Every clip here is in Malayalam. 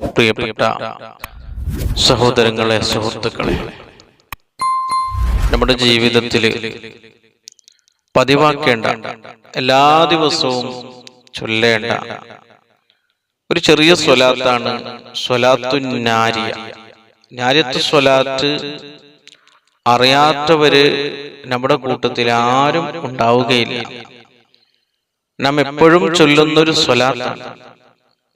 പ്രിയപ്പെട്ട സഹോദരങ്ങളെ സുഹൃത്തുക്കളെ നമ്മുടെ ജീവിതത്തിൽ പതിവാക്കേണ്ട എല്ലാ ദിവസവും ചൊല്ലേണ്ട ഒരു ചെറിയ സ്വലാത്താണ് സ്വലാത്തു നാരിയ. നാര്യത്ത് സ്വലാത്ത് അറിയാത്തവര് നമ്മുടെ കൂട്ടത്തിൽ ആരും ഉണ്ടാവുകയില്ല. നാം എപ്പോഴും ചൊല്ലുന്ന ഒരു സ്വലാത്താണ്.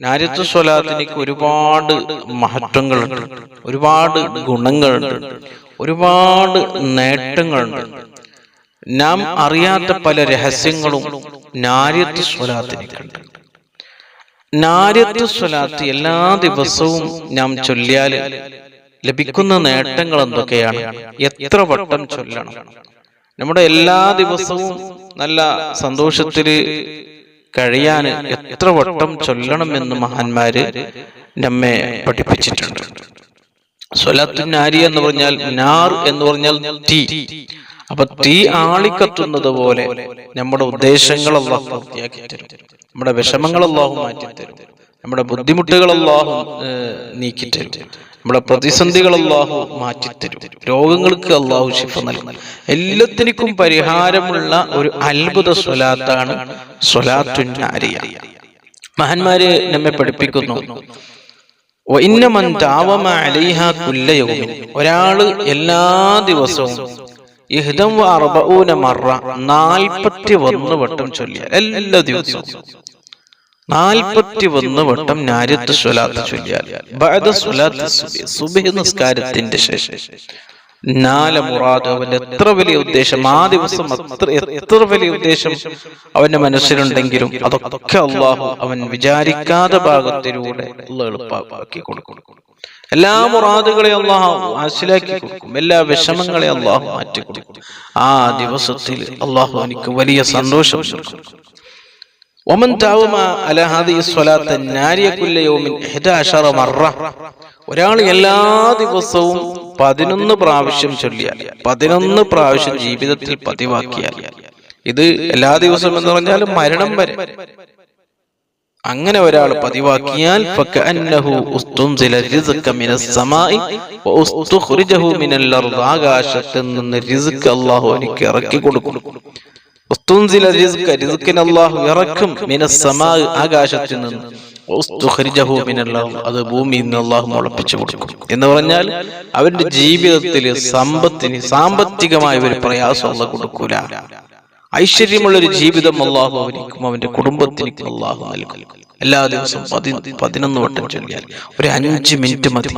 നാരിത്വ സ്വലാത്തിന് ഒരുപാട് മഹത്വങ്ങളുണ്ട്. ഒരുപാട് ഗുണങ്ങളുണ്ട്. ഒരുപാട് നേട്ടങ്ങളുണ്ട്. നാം അറിയാത്ത പല രഹസ്യങ്ങളും നാരിത്വ സ്വലാത്തിനേക്കുണ്ട് നാരിത്വ സ്വലാത്ത് എല്ലാ ദിവസവും നാം ചൊല്ലിയാൽ ലഭിക്കുന്ന നേട്ടങ്ങൾ എന്തൊക്കെയാണ് എത്ര വട്ടം ചൊല്ലണം? നമ്മുടെ എല്ലാ ദിവസവും നല്ല സന്തോഷത്തിൽ കഴിയാൻ എത്ര വട്ടം ചൊല്ലണമെന്ന് മഹാന്മാര് നമ്മെ പഠിപ്പിച്ചിട്ടുണ്ട്. സ്വലത്തു നാരി എന്ന് പറഞ്ഞാൽ നാർ എന്ന് പറഞ്ഞാൽ തീ. അപ്പൊ തീ ആളിക്കത്തുന്നത് പോലെ നമ്മുടെ ഉദ്ദേശങ്ങൾ അള്ളാഹു പൂർത്തിയാക്കി തരും നമ്മുടെ വിഷമങ്ങൾ അള്ളാഹു മാറ്റി തരും നമ്മുടെ ബുദ്ധിമുട്ടുകൾ അള്ളാഹു നീക്കി തരും നമ്മുടെ പ്രതിസന്ധികൾ അള്ളാഹു മാറ്റിത്തരും. രോഗങ്ങൾക്ക് അള്ളാഹു ശിഫ നൽകും. എല്ലാത്തിനും പരിഹാരമുള്ള ഒരു അത്ഭുത സ്വലാത്താണ് സ്വലാത്തുനാരിയ മഹാന്മാര് നമ്മെ പഠിപ്പിക്കുന്നു. ഒരാൾ എല്ലാ ദിവസവും നാൽപ്പത്തി ഒന്ന് വട്ടം ചൊല്ലിയ എല്ലാ ദിവസവും. നാൽപ്പത്തി ഒന്ന് വട്ടം നാര്യത്ത് സ്വലാത്ത് ചൊല്ലിയാൽ സുബഹി നിസ്കാരത്തിന്റെ ശേഷം. നാല മുറാദ് അവന്റെ എത്ര വലിയ ഉദ്ദേശം? ആ ദിവസം അത്ര എത്ര വലിയ ഉദ്ദേശം? അവന്റെ മനസ്സിലുണ്ടെങ്കിലും അതൊക്കെ അള്ളാഹു അവൻ വിചാരിക്കാത്ത ഭാഗത്തിലൂടെ എളുപ്പമാക്കി കൊടുക്കും. എല്ലാ മുറാദുകളെ അള്ളാഹു മനസ്സിലാക്കി കൊടുക്കും. എല്ലാ വിഷമങ്ങളെ അള്ളാഹു മാറ്റി കൊടുക്കും. ആ ദിവസത്തിൽ അള്ളാഹു എനിക്ക് വലിയ സന്തോഷം കൊടുക്കും. ഒമൻ താവുമ അലഹാദി സ്വലാത്ത് നാരിയക്കുല്ലയോമിൻ മറ ഒരാൾ എല്ലാ ദിവസവും പതിനൊന്ന് പ്രാവശ്യം ചൊല്ലിയാൽ പതിനൊന്ന് പ്രാവശ്യം ജീവിതത്തിൽ പതിവാക്കിയാൽ. ഇത് എല്ലാ ദിവസവും എന്ന് പറഞ്ഞാൽ മരണം വരെ. അങ്ങനെ ഒരാൾ പതിവാക്കിയാൽ ആകാശത്തിൽ നിന്ന് റിസ്ക് അള്ളാഹു എനിക്ക് ഇറക്കി കൊടുക്കും. അള്ളാഹു ഇറക്കും ആകാശത്തിൽ നിന്ന്. അത് ഭൂമിയിൽ നിന്ന് അള്ളാഹു മുളപ്പിച്ചു കൊടുക്കും. എന്ന് പറഞ്ഞാൽ അവന്റെ ജീവിതത്തിൽ സമ്പത്തിന് സാമ്പത്തികമായ ഒരു പ്രയാസം അള്ള കൊടുക്കൂല. ഐശ്വര്യമുള്ള ഒരു ജീവിതം അള്ളാഹു അവനിക്കും അവന്റെ കുടുംബത്തിനും അള്ളാഹു നൽകും. എല്ലാ ദിവസവും പതി പതിനൊന്ന് വട്ടം ചൊല്ലിയാൽ ഒരു അഞ്ച് മിനിറ്റ് മതി.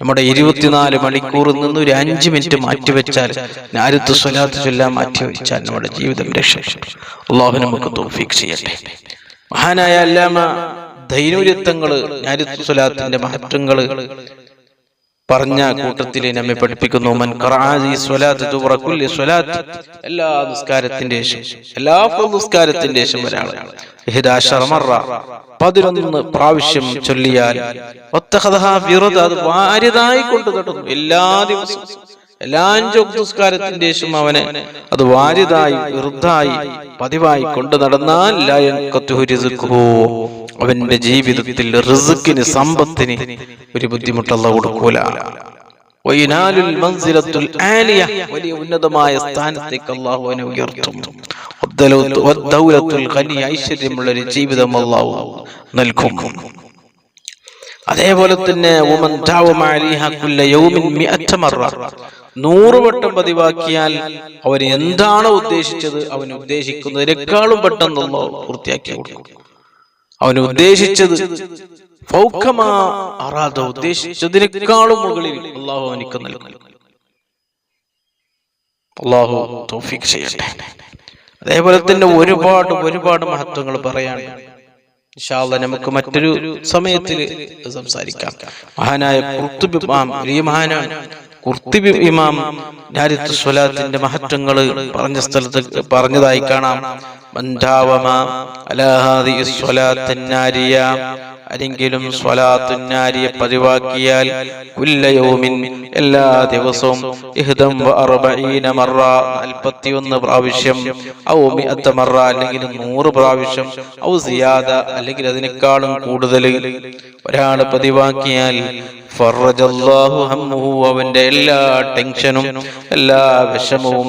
നമ്മുടെ ഇരുപത്തിനാല് മണിക്കൂറിൽ നിന്ന് ഒരു അഞ്ച് മിനിറ്റ് മാറ്റിവെച്ചാൽ ഞാരത്ത് സ്വലാത്ത് ചൊല്ലാൻ മാറ്റിവെച്ചാൽ നമ്മുടെ ജീവിതം രക്ഷ അള്ളാഹു നമുക്ക് ചെയ്യട്ടെ. മഹാനായ അല്ലാമ ധൈര്യത്വങ്ങൾ ഞാരുത്ത് സ്വലാത്തിന്റെ മഹത്വങ്ങൾ പറഞ്ഞ കൂട്ടത്തിൽ നമ്മെ പഠിപ്പിക്കുന്നു. മൻ എല്ലാ നിസ്കാരത്തിന്റെ എല്ലാ നിസ്കാരത്തിന്റെ ഒരാൾ പതിനൊന്ന് പ്രാവശ്യം ചൊല്ലിയാൽ അത് വാര്യതായി കൊണ്ടു നടന്നു. എല്ലാ ദിവസവും. എല്ലാ നിസ്കാരത്തിന്റെ ശേഷം അവനെ അത് വാരിതായി വെറുതായി പതിവായി കൊണ്ടു നടന്നാൽ അവന്റെ ജീവിതത്തിൽ റിസുക്കിന് സമ്പത്തിന് ഒരു ബുദ്ധിമുട്ടുള്ള കൊടുക്കൂല. ഉന്നതമായ അള്ളാഹു അവനെ ഉയർത്തും. ഒരു ജീവിതം അള്ളാഹു നൽകും. അതേപോലെ തന്നെ നൂറ് വട്ടം പതിവാക്കിയാൽ അവൻ എന്താണ് ഉദ്ദേശിച്ചത്? അവൻ ഉദ്ദേശിക്കുന്നതിനേക്കാളും പെട്ടെന്ന് പൂർത്തിയാക്കി കൊടുക്കും. അവൻ ഉദ്ദേശിച്ചത് അറാദ ഉദ്ദേശിച്ചതിനേക്കാളും മുകളിൽ അള്ളാഹു എനിക്ക് നൽകും. അള്ളാഹു ചെയ്യട്ടെ. അതേപോലെ തന്നെ ഒരുപാട് ഒരുപാട് മഹത്വങ്ങൾ പറയാണ് നമുക്ക് മറ്റൊരു സമയത്തിൽ സംസാരിക്കാം. മഹാനായ ഈ മഹാനാണ്. കുർത്തിബി ഇമാം രാരിത്ത് സ്വലാത്തിന്റെ മഹത്വങ്ങൾ പറഞ്ഞ സ്ഥലത്ത് പറഞ്ഞതായി കാണാം. ആരെങ്കിലും സ്വലാത്തുന്നാരിയെ പതിവാക്കിയാൽ കുല്ലയോമിൻ എല്ലാ ദിവസവും ഇഹ്ദം വ അർബഈന മറ 41 പ്രാവശ്യം ഔ മിഅത്ത മറ അല്ലെങ്കിൽ നൂറ് പ്രാവശ്യം ഔ സിയാദ അല്ലെങ്കിൽ അതിനേക്കാളും കൂടുതൽ ഒരാൾ പതിവാക്കിയാൽ ഫറജല്ലാഹു ഹമ്മുഹു അവന്റെ എല്ലാ ടെൻഷനും എല്ലാ വിഷമവും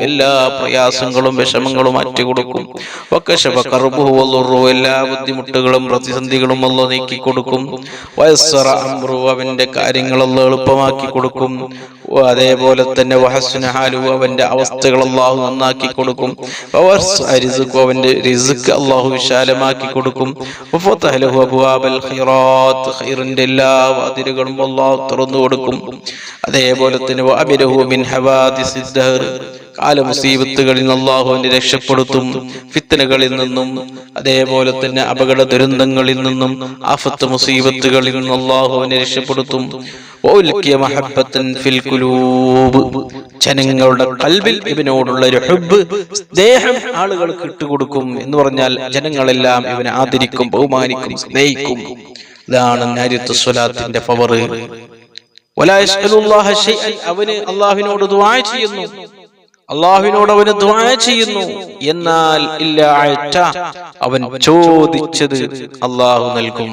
എല്ലാ പ്രയാസങ്ങളും വിഷമങ്ങളും മാറ്റിക്കൊടുക്കും എല്ലാ ബുദ്ധിമുട്ടുകളും പ്രതിസന്ധികളും അല്ല നീക്കി കൊടുക്കും വയസ്സറ അമ്രു അവന്റെ കാര്യങ്ങൾ അല്ല എളുപ്പമാക്കി കൊടുക്കും. അതേപോലെ തന്നെ വഹസ്സുന ഹാലു അവന്റെ അവസ്ഥകൾ അള്ളാഹു നന്നാക്കി കൊടുക്കും. അവന്റെ റിസുക്ക് അള്ളാഹു വിശാലമാക്കി കൊടുക്കും. ഖൈറിന്റെ എല്ലാ വാതിലുകളും അള്ളാഹു തുറന്നു കൊടുക്കും. അതേപോലെ തന്നെ വഅബിരഹു മുസീബത്തുകളിൽ നിന്ന് അള്ളാഹു അവനെ രക്ഷപ്പെടുത്തും ഫിത്തനകളിൽ നിന്നും അതേപോലെ തന്നെ അപകട ദുരന്തങ്ങളിൽ നിന്നും ആഫത്ത് മുസീബത്തുകളിൽ നിന്ന് അള്ളാഹു എന്നെ രക്ഷപ്പെടുത്തും ഫിൽ ജനങ്ങളുടെ കൽവിൽ ഇവനോടുള്ള ഒരു ഹുബ് സ്നേഹം ആളുകൾക്ക് ഇട്ടുകൊടുക്കും എന്ന് പറഞ്ഞാൽ ജനങ്ങളെല്ലാം ഇവനെ ആദരിക്കും ബഹുമാനിക്കും സ്നേഹിക്കും. ഇതാണ് നാരിത്തു സ്വലാത്തിന്റെ പവർ അവന് അള്ളാഹുവിനോട് ചെയ്യുന്നു. അള്ളാഹുവിനോട് അവന് ചെയ്യുന്നു. എന്നാൽ ഇല്ല അയറ്റ അവൻ ചോദിച്ചത് അള്ളാഹു നൽകും.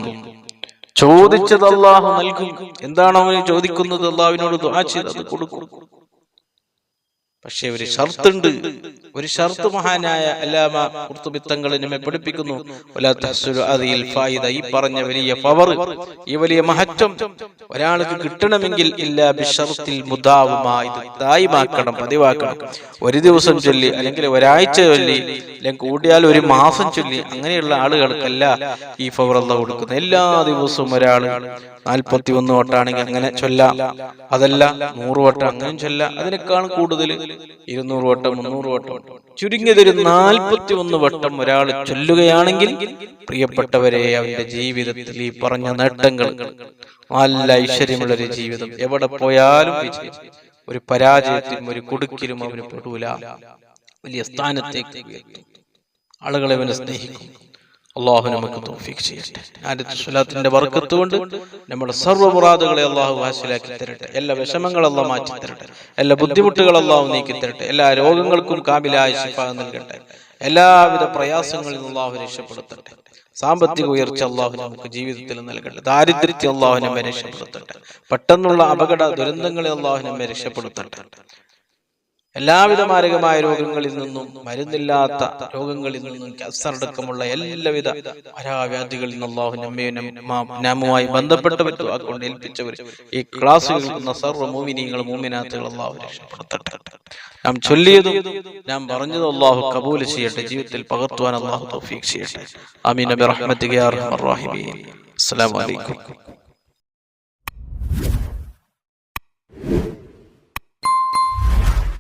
ചോദിച്ചത് അള്ളാഹു നൽകും. എന്താണ് അവന് ചോദിക്കുന്നത്? അള്ളാഹുവിനോട് ദ്വാ ചെയ്ത് അത് കൊടുക്കും. പക്ഷെ ഒരു ഷർത്തുണ്ട്. ഒരു ഷർത്ത് മഹാനായ അല്ലാമ കുർത്തുബിത്തങ്ങൾ നമ്മെ പഠിപ്പിക്കുന്നു. അതിൽ ഫായിദ. ഈ പറഞ്ഞ വലിയ പവർ ഈ വലിയ മഹത്വം ഒരാൾക്ക് കിട്ടണമെങ്കിൽ ഇല്ലാ ബിഷർത്തിൽ ദായിമാക്കണം പതിവാക്കണം. ഒരു ദിവസം ചൊല്ലി അല്ലെങ്കിൽ ഒരാഴ്ച ചൊല്ലി അല്ലെങ്കിൽ കൂടിയാൽ ഒരു മാസം ചൊല്ലി അങ്ങനെയുള്ള ആളുകൾക്കല്ല ഈ പവർ അല്ല കൊടുക്കുന്നത്. എല്ലാ ദിവസവും ഒരാൾ നാൽപ്പത്തി ഒന്ന് വട്ടാണെങ്കിൽ അങ്ങനെ ചൊല്ലാം. അതല്ല നൂറ് വട്ടം അങ്ങനെയും ചൊല്ലാം. അതിനേക്കാൾ കൂടുതൽ ഇരുന്നൂറ് വട്ടം മുന്നൂറ് വട്ടം. ചുരുങ്ങിയത് ഒരു നാൽപ്പത്തി ഒന്ന് വട്ടം ഒരാൾ ചൊല്ലുകയാണെങ്കിൽ പ്രിയപ്പെട്ടവരെ അവന്റെ ജീവിതത്തിൽ ഈ പറഞ്ഞ നേട്ടങ്ങൾ നല്ല ഐശ്വര്യമുള്ള ഒരു ജീവിതം എവിടെ പോയാലും ഒരു പരാജയത്തിൽ ഒരു കുടുക്കിലും അവന് പെടൂല. വലിയ സ്ഥാനത്തേക്ക് ആളുകളെ അവനെ സ്നേഹിക്കും. അള്ളാഹു നമുക്ക് തൗഫീഖ് ചെയ്യട്ടെ. ആദ്യത്തെ സ്വലാത്തിന്റെ വർക്കത്ത് കൊണ്ട് നമ്മുടെ സർവ മുറാദുകളെ അള്ളാഹു ഹാസിലാക്കി തരട്ടെ. എല്ലാ വിഷമങ്ങൾ അള്ളാഹ് മാറ്റി തരട്ടെ. എല്ലാ ബുദ്ധിമുട്ടുകൾ അള്ളാഹു നീക്കി തരട്ടെ. എല്ലാ രോഗങ്ങൾക്കും കാമിലായ ശിഫ നൽകട്ടെ. എല്ലാവിധ പ്രയാസങ്ങളിൽ അള്ളാഹു രക്ഷപ്പെടുത്തട്ടെ. സാമ്പത്തിക ഉയർച്ച അള്ളാഹു നമുക്ക് ജീവിതത്തിൽ നൽകട്ടെ. ദാരിദ്ര്യത്തെ അള്ളാഹു നമ്മെ രക്ഷപ്പെടുത്തട്ടെ. പെട്ടെന്നുള്ള അപകട ദുരന്തങ്ങളെ അള്ളാഹു നമ്മെ രക്ഷപ്പെടുത്തട്ടെ. എല്ലാവിധ മാരകമായ രോഗങ്ങളിൽ നിന്നും മരുന്നില്ലാത്ത രോഗങ്ങളിൽ നിന്നും ക്യാൻസർ അടക്കമുള്ള എല്ലാവിധ മരാവ്യാധികളിൽ നിന്നും അള്ളാഹു നമ്മയും നാമുമായി ബന്ധപ്പെട്ടവർ കൊണ്ട് ഏൽപ്പിച്ചവർ ഈ ക്ലാസ് കേൾക്കുന്ന സർവ മൂമിനീങ്ങൾ മൂമിനാത്തുകൾ അള്ളാഹു രക്ഷപ്പെടുത്തട്ടെ. നാം ചൊല്ലിയതും നാം പറഞ്ഞതും അള്ളാഹു കബൂൽ ചെയ്യട്ടെ. ജീവിതത്തിൽ പകർത്തുവാൻ അള്ളാഹു തൗഫീഖ് ചെയ്യട്ടെ. ആമീൻ. അബി അസ്സലാമു അലൈക്കും.